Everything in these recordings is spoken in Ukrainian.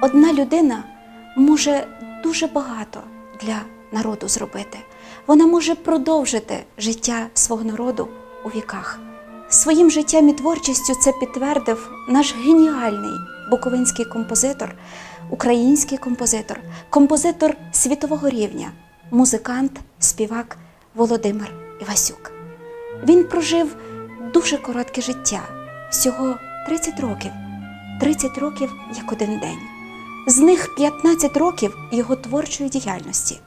одна людина може дуже багато для народу зробити. Вона може продовжити життя свого народу у віках. Своїм життям і творчістю це підтвердив наш геніальний буковинський композитор, український композитор, композитор світового рівня, музикант, співак Володимир Івасюк. Він прожив дуже коротке життя, всього 30 років, 30 років як один день. З них 15 років його творчої діяльності.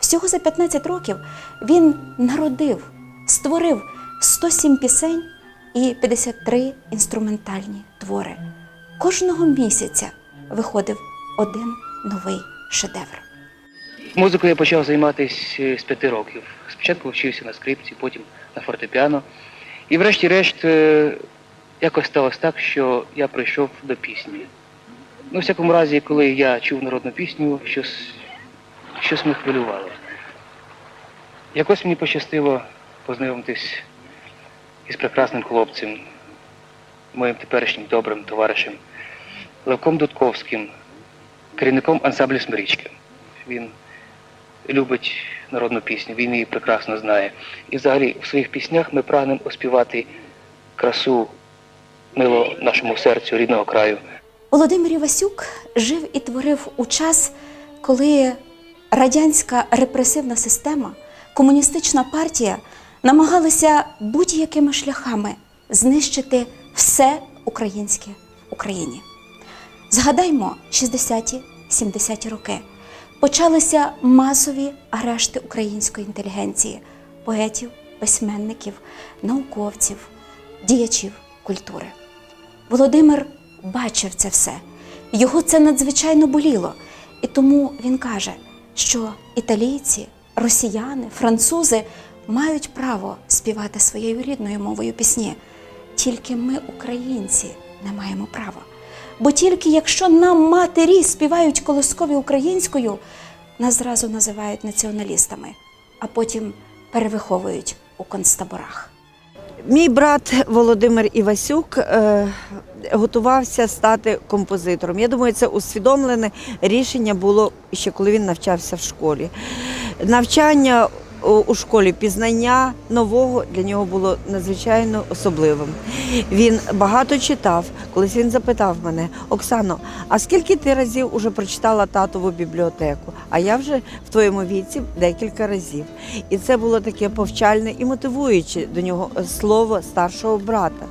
Всього за 15 років він народив, створив 107 пісень і 53 інструментальні твори. Кожного місяця виходив один новий шедевр. Музикою я почав займатися з п'яти років. Спочатку вчився на скрипці, потім на фортепіано. І врешті-решт е, якось сталося так, що я прийшов до пісні. Ну, в всякому разі, коли я чув народну пісню, щось, щось мене хвилювало. Якось мені пощастило познайомитись із прекрасним хлопцем, моїм теперішнім добрим товаришем Левком Дудковським, керівником ансамблю Смирічки. Він любить народну пісню, він її прекрасно знає. І взагалі в своїх піснях ми прагнемо оспівати красу мило нашому серцю рідного краю. Володимир Івасюк жив і творив у час, коли радянська репресивна система, комуністична партія намагалася будь-якими шляхами знищити все українське Україні. Згадаймо 60-ті, 70-ті роки. Почалися масові арешти української інтелігенції, поетів, письменників, науковців, діячів культури. Володимир бачив це все. Його це надзвичайно боліло. І тому він каже, що італійці, росіяни, французи мають право співати своєю рідною мовою пісні. Тільки ми, українці, не маємо права. Бо тільки якщо нам матері співають колоскові українською, нас зразу називають націоналістами, а потім перевиховують у концтаборах. Мій брат Володимир Івасюк е, готувався стати композитором. Я думаю, це усвідомлене рішення було ще коли він навчався в школі. Навчання у- школі пізнання нового для нього було надзвичайно особливим. Він багато читав. Колись він запитав мене: Оксано, а скільки ти разів уже прочитала татову бібліотеку? А я вже в твоєму віці декілька разів. І це було таке повчальне і мотивуюче до нього слово старшого брата.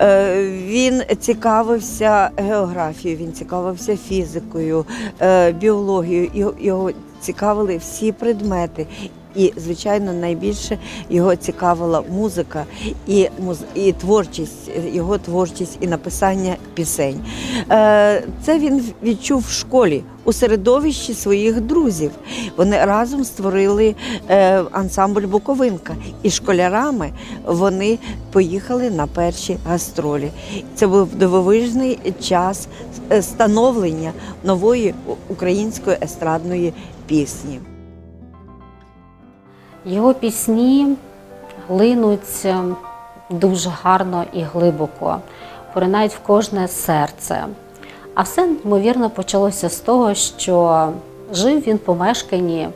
Е, Він цікавився географією, він цікавився фізикою, е, біологією. Його цікавили всі предмети. І, звичайно, найбільше його цікавила музика і, і творчість, його творчість і написання пісень. Е, Це він відчув в школі у середовищі своїх друзів. Вони разом створили е, ансамбль Буковинка, і школярами вони поїхали на перші гастролі. Це був дивовижний час е, становлення нової української естрадної пісні. Його пісні линуть е, дуже гарно і глибоко, поринають в кожне серце. А все, ймовірно, почалося з того, що жив він в помешканні,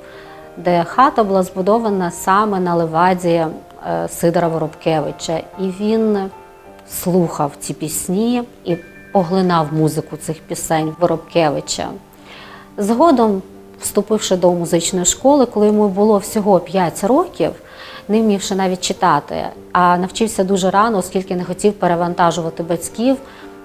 де хата була збудована саме на леваді е, Сидора Воробкевича. І він слухав ці пісні і поглинав музику цих пісень Воробкевича. Згодом, вступивши до музичної школи, коли йому було всього 5 років, не вмівши навіть читати, а навчився дуже рано, оскільки не хотів перевантажувати батьків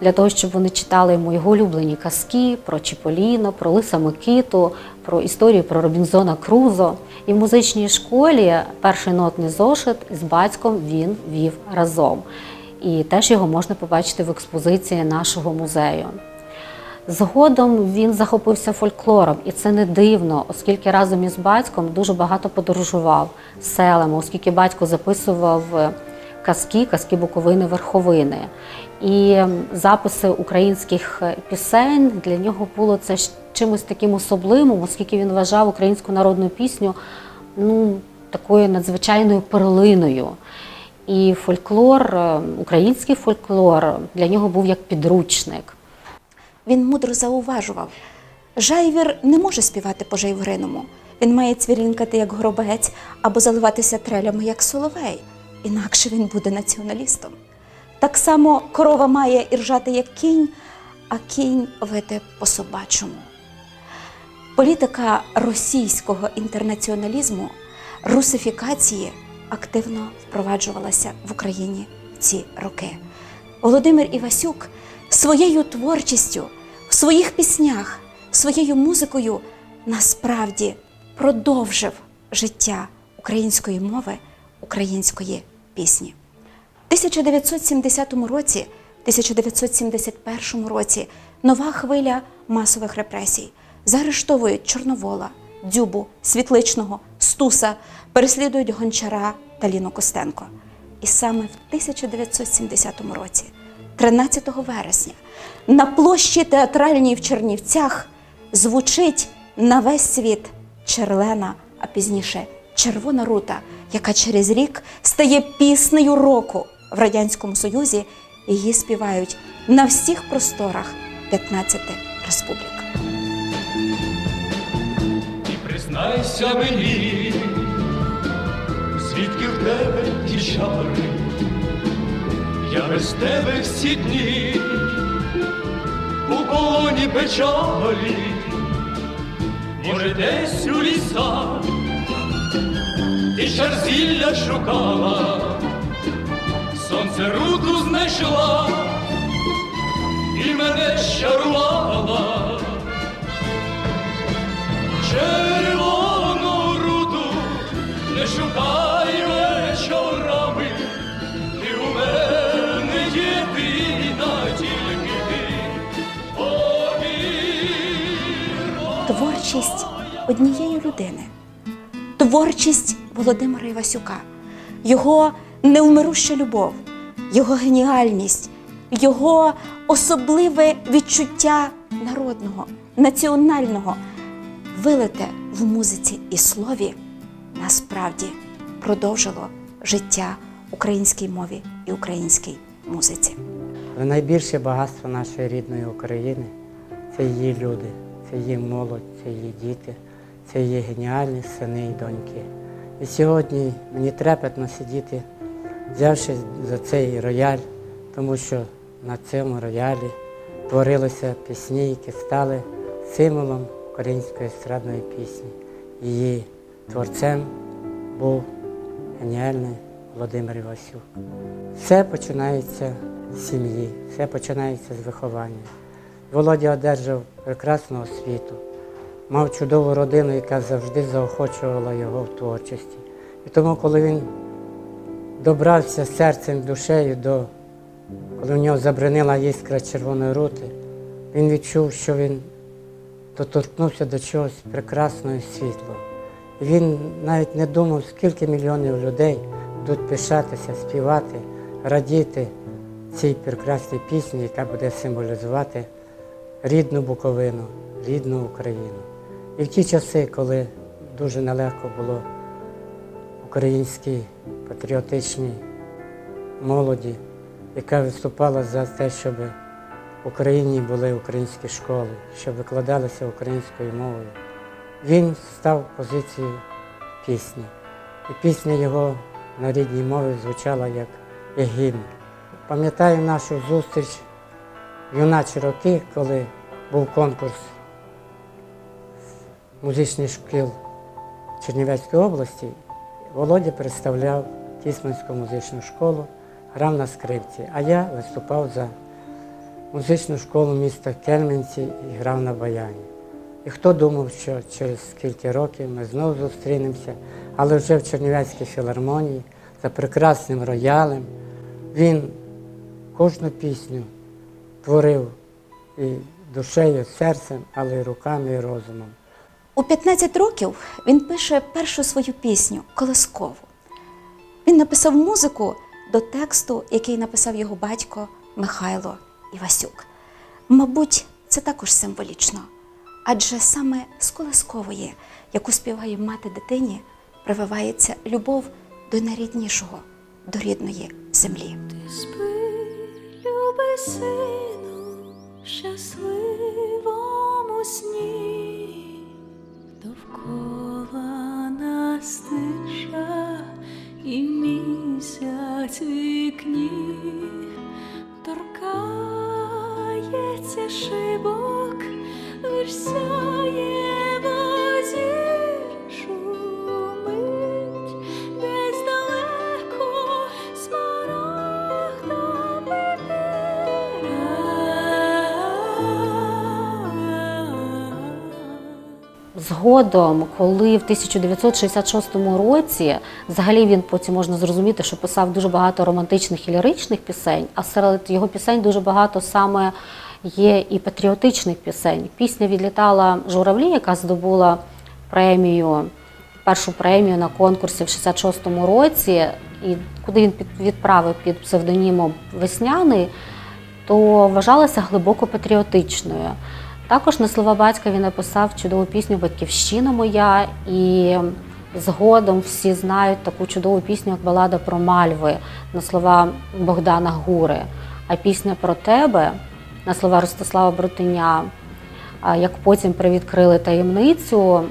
для того, щоб вони читали йому його улюблені казки про Чіполіно, про Лиса Микиту, про історію про Робінзона Крузо. І в музичній школі перший нотний зошит з батьком він вів разом. І теж його можна побачити в експозиції нашого музею. Згодом він захопився фольклором, і це не дивно, оскільки разом із батьком дуже багато подорожував селами, оскільки батько записував е, казки, казки Буковини Верховини. І записи українських е, пісень для нього було це чимось таким особливим, оскільки він вважав українську народну пісню ну, такою надзвичайною перлиною. І фольклор, е, український фольклор для нього був як підручник. Він мудро зауважував: жайвір не може співати по жайвориному. Він має цвірінкати як горобець або заливатися трелями як соловей. Інакше він буде націоналістом. Так само корова має іржати як кінь, а кінь вити по собачому. Політика російського інтернаціоналізму, русифікації активно впроваджувалася в Україні в ці роки. Володимир Івасюк своєю творчістю, в своїх піснях, своєю музикою насправді продовжив життя української мови, української пісні. В 1970 році, 1971 році нова хвиля масових репресій. Заарештовують Чорновола, Дзюбу, Світличного, Стуса, переслідують Гончара та Ліну Костенко. І саме в 1970 році, 13 вересня, на площі театральній в Чернівцях звучить на весь світ Черлена, а пізніше Червона рута, яка через рік стає піснею року в Радянському Союзі. Її співають на всіх просторах 15 республік. І признайся мені, звідки в тебе ті чари, я без тебе всі дні у полоні печалі, може, десь у лісах ти шарзілля шукала, сонце руду знайшла і мене щарувала. Червону Творчість однієї людини, творчість Володимира Івасюка, його невмируща любов, його геніальність, його особливе відчуття народного, національного, вилите в музиці і слові, насправді продовжило життя українській мові і українській музиці. Найбільше багатство нашої рідної України це її люди, це її молодь, це її діти, це її геніальні сини і доньки. І сьогодні мені трепетно сидіти, взявши за цей рояль, тому що на цьому роялі творилися пісні, які стали символом української естрадної пісні. Її творцем був геніальний Володимир Івасюк. Все починається з сім'ї, все починається з виховання. Володя одержав прекрасну освіту, мав чудову родину, яка завжди заохочувала його в творчості. І тому, коли він добрався серцем, душею до, коли в нього забринила іскра червоної рути, він відчув, що він доторкнувся до чогось прекрасного і світлого. І він навіть не думав, скільки мільйонів людей будуть пишатися, співати, радіти цій прекрасній пісні, яка буде символізувати рідну Буковину, рідну Україну. І в ті часи, коли дуже нелегко було українській патріотичній молоді, яка виступала за те, щоб в Україні були українські школи, щоб викладалися українською мовою. Він став в позицію пісні. І пісня його на рідній мові звучала як, гімн. Пам'ятаю нашу зустріч юначі роки, коли був конкурс музичних шкіл Чернівецької області. Володя представляв Тісманську музичну школу, грав на скрипці, а я виступав за музичну школу міста Кельменці і грав на баяні. І хто думав, що через скільки років ми знову зустрінемося, але вже в Чернівецькій філармонії за прекрасним роялем. Він кожну пісню творив і душею, серцем, але й руками і розумом. У 15 років він пише першу свою пісню Колискову. Він написав музику до тексту, який написав його батько Михайло Івасюк. Мабуть, це також символічно, адже саме з Колискової, яку співає мати дитині, прививається любов до найріднішого, до рідної землі. Спи, любий сину, щасливому сні, довкола нас тиша і місяць вікні. Торкається шибок, лиш Згодом, коли в 1966 році, взагалі він потім можна зрозуміти, що писав дуже багато романтичних і ліричних пісень, а серед його пісень дуже багато саме є і патріотичних пісень. Пісня відлітала журавлі, яка здобула премію, першу премію на конкурсі в 66-му році, і куди він відправив під псевдонімом Весняний, то вважалася глибоко патріотичною. Також на слова батька він написав чудову пісню Батьківщина моя, і згодом всі знають таку чудову пісню, як балада про мальви на слова Богдана Гури. А пісня про тебе на слова Ростислава Брутиня, як потім привідкрили таємницю, е,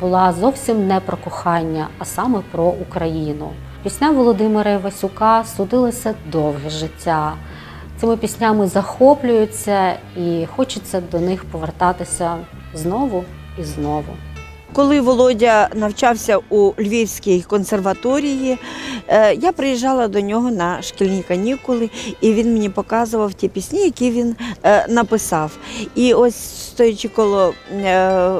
була зовсім не про кохання, а саме про Україну. Пісня Володимира Івасюка судилося довге життя. Цими піснями захоплюються і хочеться до них повертатися знову і знову. Коли Володя навчався у Львівській консерваторії, е, я приїжджала до нього на шкільні канікули, і він мені показував ті пісні, які він е, написав. І ось стоячи коло е,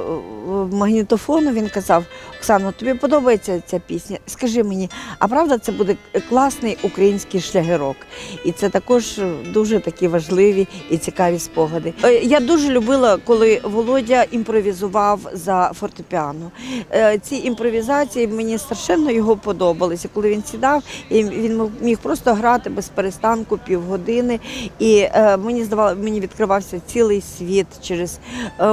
магнітофону, він казав: Оксано, тобі подобається ця пісня? Скажи мені, а правда це буде класний український шлягерок? І це також дуже такі важливі і цікаві спогади. Е, Я дуже любила, коли Володя імпровізував за фортепіано. Е, Ці імпровізації мені страшенно його подобалися. Коли він сідав, і він міг просто грати без перестанку півгодини. І мені здавалося, мені відкривався цілий світ через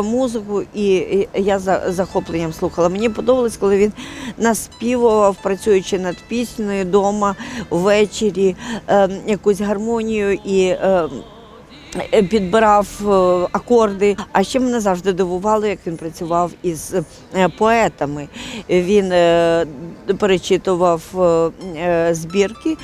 музику, і я за захопленням слухала. Мені подобалось, коли він наспівував, працюючи над піснею вдома ввечері, е, якусь гармонію і. е, е, Підбирав е, акорди, а ще мене завжди дивувало, як він працював із е, поетами. Він е, перечитував е, е, збірки.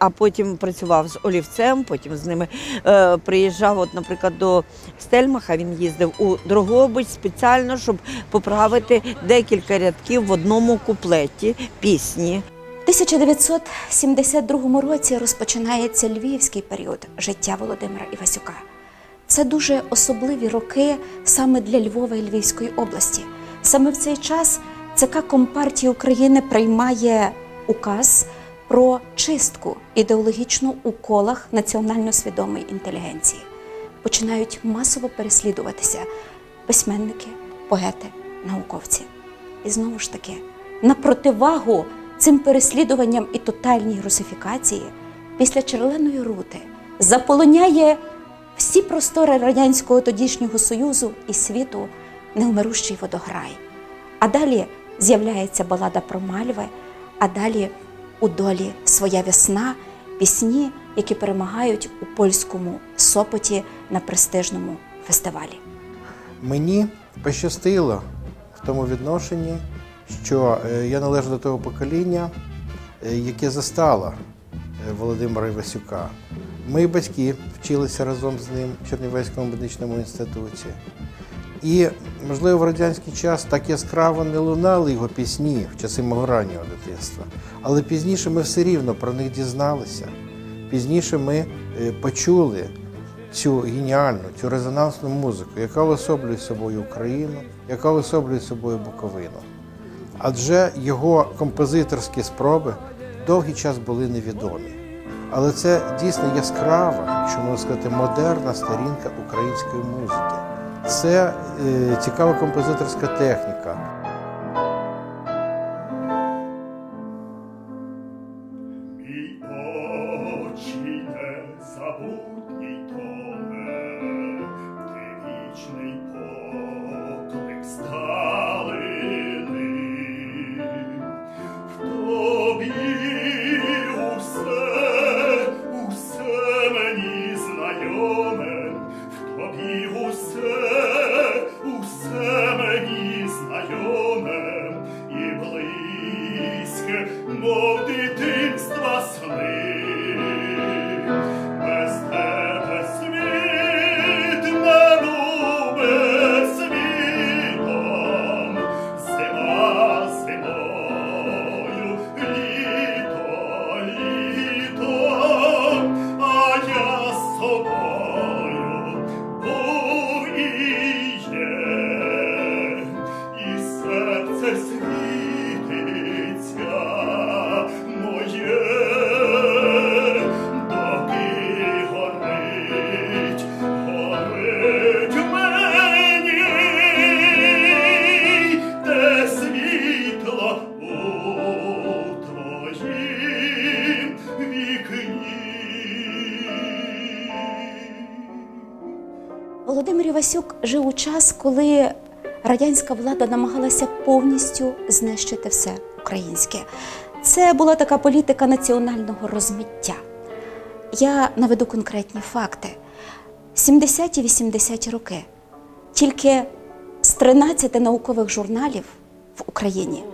А потім працював з олівцем, потім з ними е, приїжджав, от, наприклад, до Стельмаха. Він їздив у Дрогобич спеціально, щоб поправити декілька рядків в одному куплеті пісні. В 1972 році розпочинається львівський період життя Володимира Івасюка. Це дуже особливі роки саме для Львова і Львівської області. Саме в цей час ЦК Компартії України приймає указ про чистку ідеологічну у колах національно свідомої інтелігенції. Починають масово переслідуватися письменники, поети, науковці. І знову ж таки, на противагу цим переслідуванням і тотальній русифікації після черленої рути заполоняє всі простори радянського тодішнього союзу і світу невмирущий водограй. А далі з'являється балада про мальви, а далі у долі своя весна, пісні, які перемагають у польському сопоті на престижному фестивалі. Мені пощастило в тому відношенні, що е, я належу до того покоління, е, яке застало е, Володимира Івасюка. Мої батьки вчилися разом з ним в Чернівецькому медичному інституті. І, можливо, в радянський час так яскраво не лунали його пісні в часи мого раннього дитинства. Але пізніше ми все рівно про них дізналися. Пізніше ми е, почули цю геніальну, цю резонансну музику, яка уособлює собою Україну, яка уособлює собою Буковину. Адже його композиторські спроби довгий час були невідомі. Але це дійсно яскрава, що можна сказати, модерна сторінка української музики. Це е, цікава композиторська техніка. Івасюк жив у час, коли радянська влада намагалася повністю знищити все українське. Це була така політика національного розмиття. Я наведу конкретні факти. 70-ті 80-ті роки тільки з 13 наукових журналів в Україні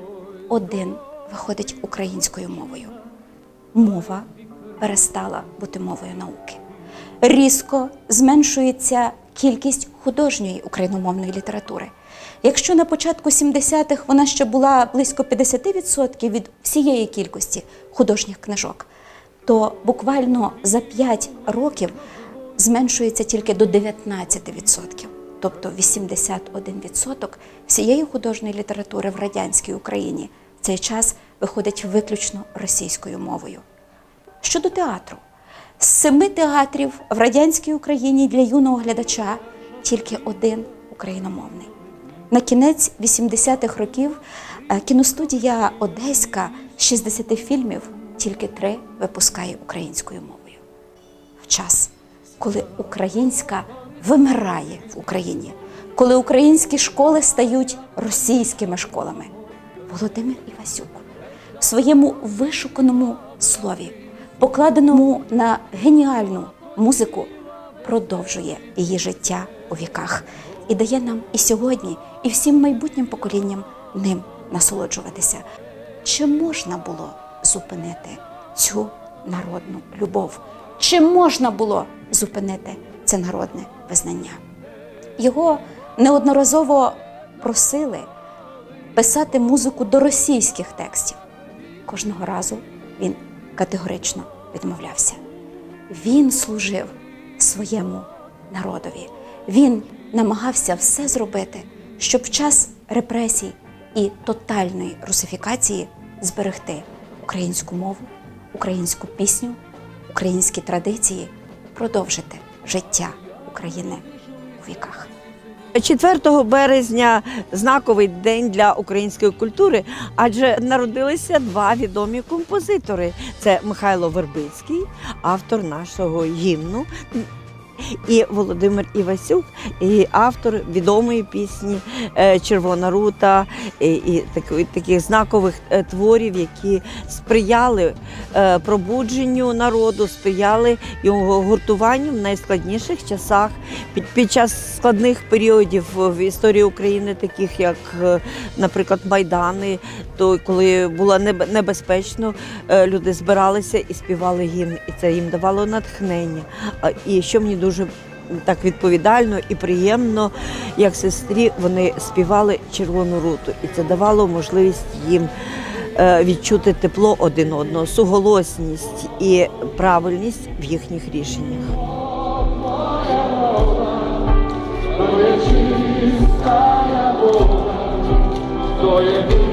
один виходить українською мовою. Мова перестала бути мовою науки. Різко зменшується кількість художньої україномовної літератури. Якщо на початку 70-х вона ще була близько 50% від всієї кількості художніх книжок, то буквально за 5 років зменшується тільки до 19%. Тобто 81% всієї художньої літератури в радянській Україні в цей час виходить виключно російською мовою. Щодо театру, з семи театрів в радянській Україні для юного глядача тільки один україномовний. На кінець 80-х років е, кіностудія Одеська з 60 фільмів тільки три випускає українською мовою. В час, коли українська вимирає в Україні, коли українські школи стають російськими школами. Володимир Івасюк в своєму вишуканому слові, покладеному на геніальну музику, продовжує її життя у віках і дає нам і сьогодні, і всім майбутнім поколінням ним насолоджуватися. Чи можна було зупинити цю народну любов? Чи можна було зупинити це народне визнання? Його неодноразово просили писати музику до російських текстів. Кожного разу він категорично відмовлявся. Він служив своєму народові. Він намагався все зробити, щоб в час репресій і тотальної русифікації зберегти українську мову, українську пісню, українські традиції, продовжити життя України у віках. 4 березня знаковий день для української культури, адже народилися два відомі композитори: це Михайло Вербицький, автор нашого гімну. І Володимир Івасюк, і автор відомої пісні е, Червона рута і, таких, знакових е, творів, які сприяли е, пробудженню народу, сприяли його гуртуванню в найскладніших часах під, час складних періодів в історії України, таких як, наприклад, Майдани, то коли було небезпечно, люди збиралися і співали гімн, і це їм давало натхнення. І що мені дуже так відповідально і приємно, як сестрі, вони співали червону руту, і це давало можливість їм е, відчути тепло один одного, суголосність і правильність в їхніх рішеннях. To je